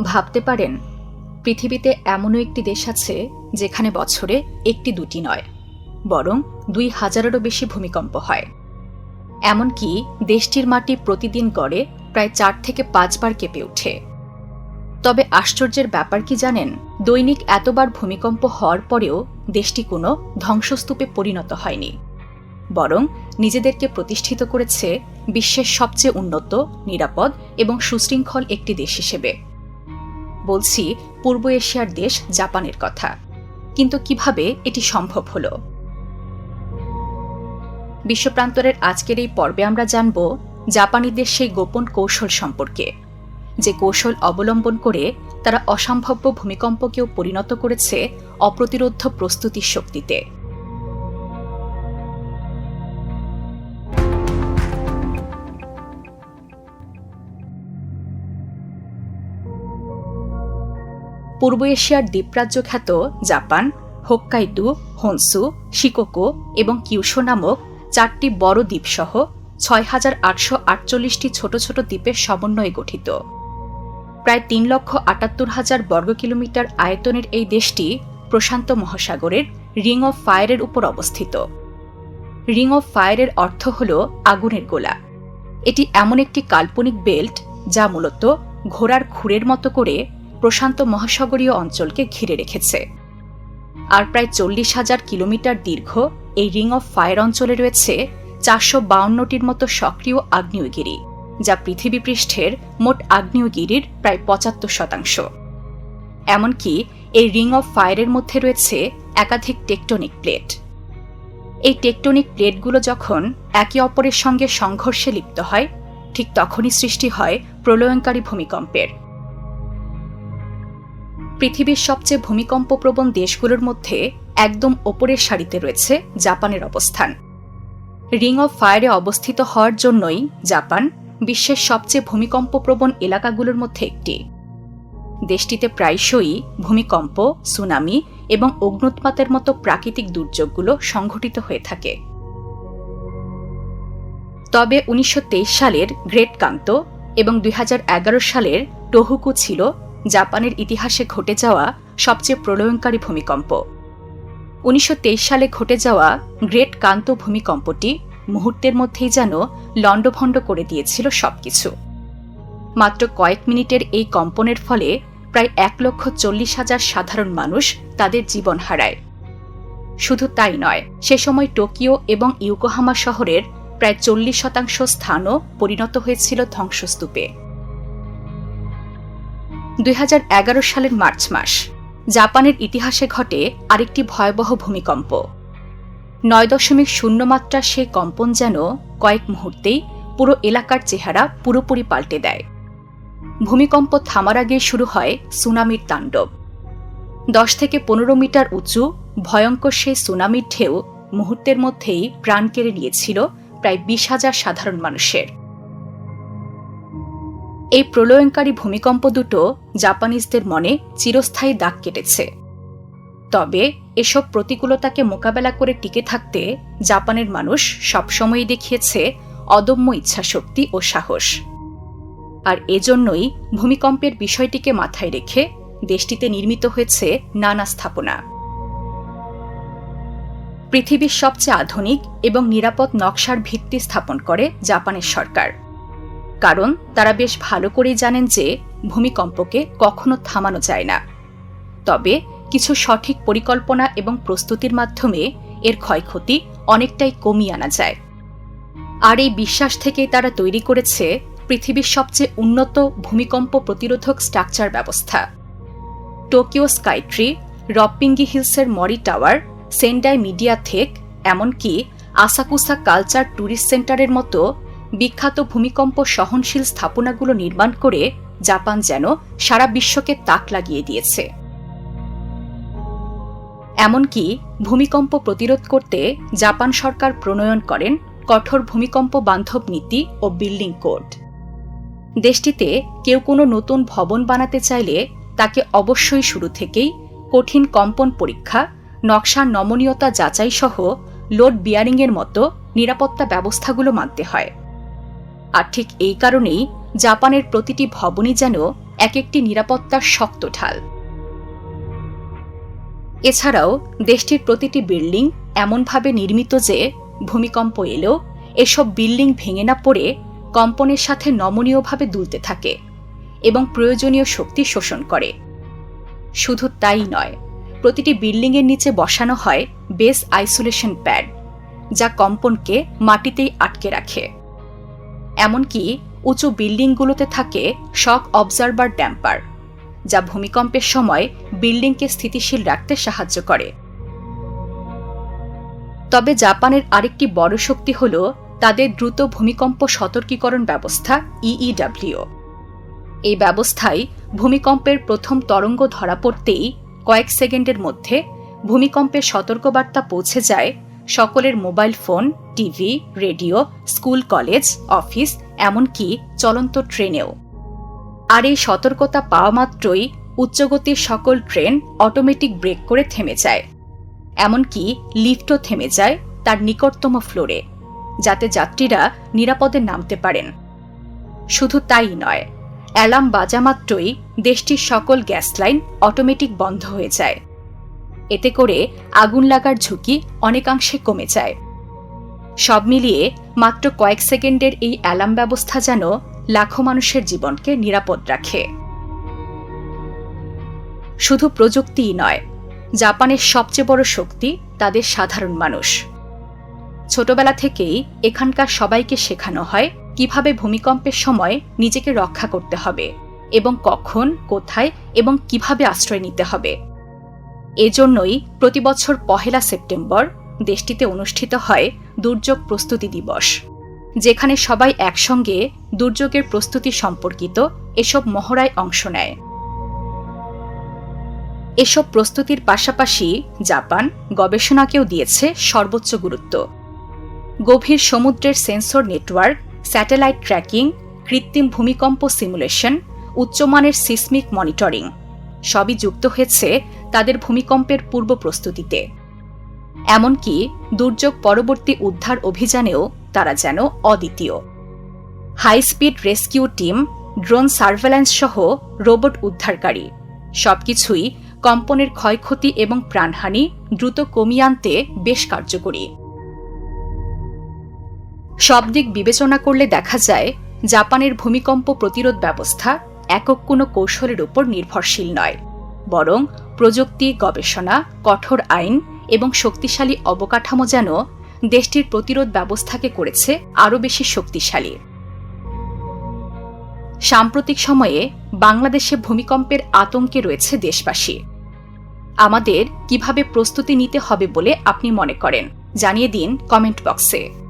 ভাবতে পারেন, পৃথিবীতে এমনও একটি দেশ আছে যেখানে বছরে একটি দুটি নয়, বরং দুই হাজারেরও বেশি ভূমিকম্প হয়। এমনকি দেশটির মাটি প্রতিদিন গড়ে প্রায় চার থেকে পাঁচবার কেঁপে ওঠে। তবে আশ্চর্যের ব্যাপার কি জানেন, দৈনিক এতবার ভূমিকম্প হওয়ার পরেও দেশটি কোনো ধ্বংসস্তূপে পরিণত হয়নি, বরং নিজেদেরকে প্রতিষ্ঠিত করেছে বিশ্বের সবচেয়ে উন্নত, নিরাপদ এবং সুশৃঙ্খল একটি দেশ হিসেবে। বলছি, পূর্ব এশিয়ার দেশ জাপানের কথা। কিন্তু কীভাবে এটি সম্ভব হল? বিশ্বপ্রান্তরের আজকের এই পর্বে আমরা জানব জাপানিদের সেই গোপন কৌশল সম্পর্কে। যে কৌশল অবলম্বন করে তারা অসম্ভাব্য ভূমিকম্পকেও পরিণত করেছে অপ্রতিরোধ্য প্রস্তুতির শক্তিতে। পূর্ব এশিয়ার দ্বীপরাজ্য খ্যাত জাপান হোক্কাইডু হনসু, শিকোকো এবং কিউশো নামক চারটি বড় দ্বীপসহ ছয় হাজার আটশো আটচল্লিশটি ছোট ছোট দ্বীপের সমন্বয়ে গঠিত। প্রায় তিন লক্ষ আটাত্তর হাজার বর্গ কিলোমিটার আয়তনের এই দেশটি প্রশান্ত মহাসাগরের রিং অফ ফায়ারের উপর অবস্থিত। রিং অফ ফায়ারের অর্থ হল আগুনের গোলা। এটি এমন একটি কাল্পনিক বেল্ট যা মূলত ঘোড়ার খুরের মতো করে প্রশান্ত মহাসাগরীয় অঞ্চলকে ঘিরে রেখেছে। আর প্রায় চল্লিশ হাজার কিলোমিটার দীর্ঘ এই রিং অফ ফায়ার অঞ্চলে রয়েছে চারশো বাউন্নটির মতো সক্রিয় আগ্নেয়গিরি, যা পৃথিবী পৃষ্ঠের মোট আগ্নেয়গিরির প্রায় পঁচাত্তর শতাংশ। এমনকি এই রিং অফ ফায়ারের মধ্যে রয়েছে একাধিক টেকটনিক প্লেট। এই টেকটনিক প্লেটগুলো যখন একে অপরের সঙ্গে সংঘর্ষে লিপ্ত হয়, ঠিক তখনই সৃষ্টি হয় প্রলয়ঙ্কারী ভূমিকম্পের। পৃথিবীর সবচেয়ে ভূমিকম্পপ্রবণ দেশগুলোর মধ্যে একদম ওপরের সারিতে রয়েছে জাপানের অবস্থান। রিং অফ ফায়ারে অবস্থিত হওয়ার জন্যই জাপান বিশ্বের সবচেয়ে ভূমিকম্পপ্রবণ এলাকাগুলোর মধ্যে একটি। দেশটিতে প্রায়শই ভূমিকম্প, সুনামি এবং অগ্নুৎপাতের মতো প্রাকৃতিক দুর্যোগগুলো সংঘটিত হয়ে থাকে। তবে উনিশশো তেইশ সালের গ্রেট কান্ত এবং দুই হাজার এগারো সালের টহুকু ছিল জাপানের ইতিহাসে ঘটে যাওয়া সবচেয়ে প্রলয়ঙ্কারী ভূমিকম্প। উনিশশো তেইশ সালে ঘটে যাওয়া গ্রেট কান্ত ভূমিকম্পটি মুহূর্তের মধ্যেই যেন লণ্ডভণ্ড করে দিয়েছিল সবকিছু। মাত্র কয়েক মিনিটের এই কম্পনের ফলে প্রায় এক লক্ষ চল্লিশ হাজার সাধারণ মানুষ তাদের জীবন হারায়। শুধু তাই নয়, সে সময় টোকিও এবং ইউকোহামা শহরের প্রায় চল্লিশ শতাংশ স্থানও পরিণত হয়েছিল ধ্বংসস্তূপে। দুই হাজার এগারো সালের মার্চ মাস। জাপানের ইতিহাসে ঘটে আরেকটি ভয়াবহ ভূমিকম্প। নয় দশমিক শূন্য মাত্রা সে কম্পন যেন কয়েক মুহূর্তেই পুরো এলাকার চেহারা পুরোপুরি পাল্টে দেয়। ভূমিকম্প থামার আগে শুরু হয় সুনামির তাণ্ডব। দশ থেকে পনেরো মিটার উঁচু, ভয়ঙ্কর সেই সুনামির ঢেউ মুহূর্তের মধ্যেই প্রাণ কেড়ে নিয়েছিল প্রায় বিশ হাজার সাধারণ মানুষের। এই প্রলয়ঙ্কারী ভূমিকম্প দুটো জাপানিজদের মনে চিরস্থায়ী দাগ কেটেছে। তবে এসব প্রতিকূলতাকে মোকাবেলা করে টিকে থাকতে জাপানের মানুষ সবসময়ই দেখিয়েছে অদম্য ইচ্ছাশক্তি ও সাহস। আর এজন্যই ভূমিকম্পের বিষয়টিকে মাথায় রেখে দেশটিতে নির্মিত হয়েছে নানা স্থাপনা। পৃথিবীর সবচেয়ে আধুনিক এবং নিরাপদ নকশার ভিত্তি স্থাপন করে জাপানের সরকার। কারণ তারা বেশ ভালো করেই জানেন যে ভূমিকম্পকে কখনো থামানো যায় না। তবে কিছু সঠিক পরিকল্পনা এবং প্রস্তুতির মাধ্যমে এর ক্ষয়ক্ষতি অনেকটাই কমিয়ে আনা যায়। আর এই বিশ্বাস থেকেই তারা তৈরি করেছে পৃথিবীর সবচেয়ে উন্নত ভূমিকম্প প্রতিরোধক স্ট্রাকচার ব্যবস্থা। টোকিও স্কাইট্রি, রপ্পিঙ্গি হিলসের মরি টাওয়ার, সেন্ডাই মিডিয়া থেক এমনকি আসাকুসা কালচার ট্যুরিস্ট সেন্টারের মতো বিখ্যাত ভূমিকম্প সহনশীল স্থাপনাগুলো নির্মাণ করে জাপান যেন সারা বিশ্বকে তাক লাগিয়ে দিয়েছে। এমনকি ভূমিকম্প প্রতিরোধ করতে জাপান সরকার প্রণয়ন করেন কঠোর ভূমিকম্প বান্ধব নীতি ও বিল্ডিং কোড। দেশটিতে কেউ কোনো নতুন ভবন বানাতে চাইলে তাকে অবশ্যই শুরু থেকেই কঠিন কম্পন পরীক্ষা নকশার নমনীয়তা যাচাই সহ লোড বিয়ারিংয়ের মতো নিরাপত্তা ব্যবস্থাগুলো মানতে হয়। আর ঠিক এই কারণেই জাপানের প্রতিটি ভবনই যেন এক একটি নিরাপত্তার শক্ত ঢাল। এছাড়াও দেশটির প্রতিটি বিল্ডিং এমনভাবে নির্মিত যে ভূমিকম্প এলেও এসব বিল্ডিং ভেঙে না পড়ে কম্পনের সাথে নমনীয়ভাবে দুলতে থাকে এবং প্রয়োজনীয় শক্তি শোষণ করে। শুধু তাই নয়, প্রতিটি বিল্ডিংয়ের নিচে বসানো হয় বেস আইসোলেশন প্যাড, যা কম্পনকে মাটিতেই আটকে রাখে। এমনকি উঁচু বিল্ডিংগুলোতে থাকে শক অবজারভার ড্যাম্পার, যা ভূমিকম্পের সময় বিল্ডিংকে স্থিতিশীল রাখতে সাহায্য করে। তবে জাপানের আরেকটি বড় শক্তি হল তাদের দ্রুত ভূমিকম্প সতর্কীকরণ ব্যবস্থা ইইডব্লিউ এই ব্যবস্থায় ভূমিকম্পের প্রথম তরঙ্গ ধরা পড়তেই কয়েক সেকেন্ডের মধ্যে ভূমিকম্পের সতর্কবার্তা পৌঁছে যায় সকলের mobile phone, TV, radio, school, college, office, এমনকি চলন্ত ট্রেনেও। আর এই সতর্কতা পাওয়া মাত্রই উচ্চগতির সকল ট্রেন অটোমেটিক ব্রেক করে থেমে যায়। এমনকি লিফটও থেমে যায় তার নিকটতম ফ্লোরে, যাতে যাত্রীরা নিরাপদে নামতে পারেন। শুধু তাই নয়, অ্যালার্ম বাজা মাত্রই দেশটির সকল গ্যাস লাইন অটোমেটিক বন্ধ হয়ে যায়। এতে করে আগুন লাগার ঝুঁকি অনেকাংশে কমে যায়। সব মিলিয়ে মাত্র কয়েক সেকেন্ডের এই অ্যালার্ম ব্যবস্থা যেন লাখো মানুষের জীবনকে নিরাপদ রাখে। শুধু প্রযুক্তিই নয়, জাপানের সবচেয়ে বড় শক্তি তাদের সাধারণ মানুষ। ছোটবেলা থেকেই এখানকার সবাইকে শেখানো হয় কীভাবে ভূমিকম্পের সময় নিজেকে রক্ষা করতে হবে এবং কখন, কোথায় এবং কীভাবে আশ্রয় নিতে হবে। এজন্যই প্রতিবছর পহেলা সেপ্টেম্বর দেশটিতে অনুষ্ঠিত হয় দুর্যোগ প্রস্তুতি দিবস, যেখানে সবাই একসঙ্গে দুর্যোগের প্রস্তুতি সম্পর্কিত এসব মহড়ায় অংশ নেয়। এসব প্রস্তুতির পাশাপাশি জাপান গবেষণাকেও দিয়েছে সর্বোচ্চ গুরুত্ব। গভীর সমুদ্রের সেন্সর নেটওয়ার্ক, স্যাটেলাইট ট্র্যাকিং, কৃত্রিম ভূমিকম্প সিমুলেশন, উচ্চমানের সিসমিক মনিটরিং সবই যুক্ত হয়েছে তাদের ভূমিকম্পের পূর্ব প্রস্তুতিতে। এমনকি দুর্যোগ পরবর্তী উদ্ধার অভিযানেও তারা যেন অদ্বিতীয়। High speed rescue team, drone surveillance সহ রোবট উদ্ধারকারী, সবকিছুই কম্পনের ক্ষয়ক্ষতি এবং প্রাণহানি দ্রুত কমিয়ে আনতে বেশ কার্যকরী। সব দিক বিবেচনা করলে দেখা যায়, জাপানের ভূমিকম্প প্রতিরোধ ব্যবস্থা একক কোনো কৌশলের উপর নির্ভরশীল নয়, বরং প্রযুক্তি, গবেষণা, কঠোর আইন এবং শক্তিশালী অবকাঠামো যেন দেশটির প্রতিরোধ ব্যবস্থাকে করেছে আরও বেশি শক্তিশালী। সাম্প্রতিক সময়ে বাংলাদেশে ভূমিকম্পের আতঙ্কে রয়েছে দেশবাসী। আমাদের কীভাবে প্রস্তুতি নিতে হবে বলে আপনি মনে করেন? জানিয়ে দিন কমেন্ট বক্সে।